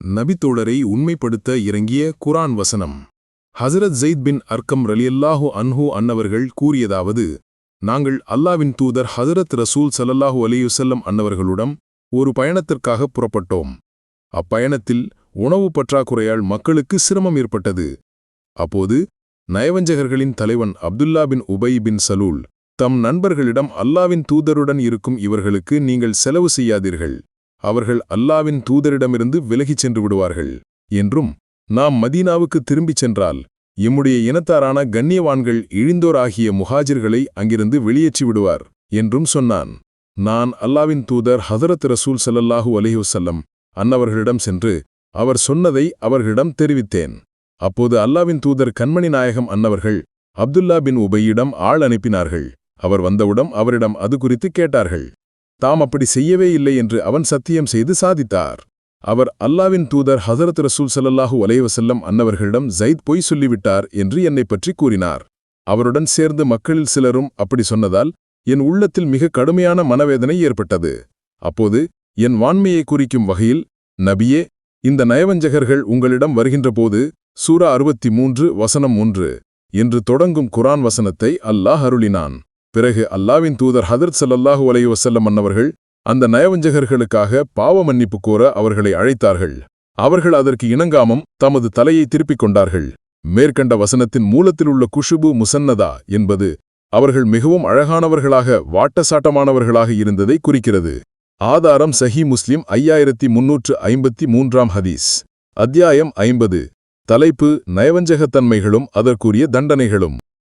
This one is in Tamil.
நபித்தோழரை உண்மைப்படுத்த இறங்கிய குரான் வசனம். ஹசரத் ஜெயித் பின் அர்க்கம் ரலியல்லாஹு அன்ஹு அன்னவர்கள் கூறியதாவது நாங்கள் அல்லாவின் தூதர் ஹசரத் ரசூல் ஸல்லல்லாஹு அலியுசல்லம் அன்னவர்களுடன் ஒரு பயணத்திற்காக புறப்பட்டோம். அப்பயணத்தில் உணவு பற்றாக்குறையால் மக்களுக்கு சிரமம் ஏற்பட்டது. அப்போது நயவஞ்சகர்களின் தலைவன் அப்துல்லா பின் உபை பின் சலூல் தம் நண்பர்களிடம் அல்லாவின் தூதருடன் இருக்கும் இவர்களுக்கு நீங்கள் செலவு செய்யாதீர்கள். அவர்கள் அல்லாவின் தூதரிடமிருந்து விலகிச் சென்று விடுவார்கள். என்றும் நாம் மதீனாவுக்கு திரும்பிச் சென்றால் எம்முடைய இனத்தாரான கண்ணியவான்கள் இழிந்தோராகிய முஹாஜிர்களை அங்கிருந்து வெளியேற்றி விடுவார் என்றும் சொன்னான். நான் அல்லாவின் தூதர் ஹதரத் ரசூல் சல்லல்லாஹூ அலைஹி அன்னவர்களிடம் சென்று அவர் சொன்னதை அவர்களிடம் தெரிவித்தேன். அப்போது அல்லாவின் தூதர் கண்மணி நாயகம் அன்னவர்கள் அப்துல்லா பின் உபையிடம் ஆள் அனுப்பினார்கள். அவர் வந்தவுடன் அவரிடம் அது குறித்து கேட்டார்கள். தாம் அப்படி செய்யவே இல்லை என்று அவன் சத்தியம் செய்து சாதித்தார். அவர் அல்லாவின் தூதர் ஹசரத் ரசூல் சல்லல்லாஹு அலைவசல்லம் அன்னவர்களிடம் ஜைத் பொய் சொல்லிவிட்டார் என்று என்னைப் பற்றி கூறினார். அவருடன் சேர்ந்து மக்களில் சிலரும் அப்படி சொன்னதால் என் உள்ளத்தில் மிக கடுமையான மனவேதனை ஏற்பட்டது. அப்போது என் வான்மையை குறிக்கும் வகையில் நபியே இந்த நயவஞ்சகர்கள் உங்களிடம் வருகின்றபோது சூரா அறுபத்தி மூன்று வசனம் ஒன்று என்று தொடங்கும் குரான் வசனத்தை அல்லாஹ் அருளினான். பிறகு அல்லாவின் தூதர் ஹதரத் ஸல்லல்லாஹு அலைஹி வசல்லம் அன்னவர்கள் அந்த நயவஞ்சகர்களுக்காக பாவ மன்னிப்பு கோர அவர்களை அழைத்தார்கள். அவர்கள் அதற்கு இணங்காமம் தமது தலையை திருப்பிக் கொண்டார்கள். மேற்கண்ட வசனத்தின் மூலத்தில் உள்ள குஷுபு முசன்னதா என்பது அவர்கள் மிகவும் அழகானவர்களாக வாட்டசாட்டமானவர்களாக இருந்ததை குறிக்கிறது. ஆதாரம் சஹி முஸ்லிம் ஐயாயிரத்தி முன்னூற்று ஐம்பத்தி மூன்றாம் ஹதீஸ். அத்தியாயம் ஐம்பது. தலைப்பு நயவஞ்சகத்தன்மைகளும் அதற்குரிய தண்டனைகளும்.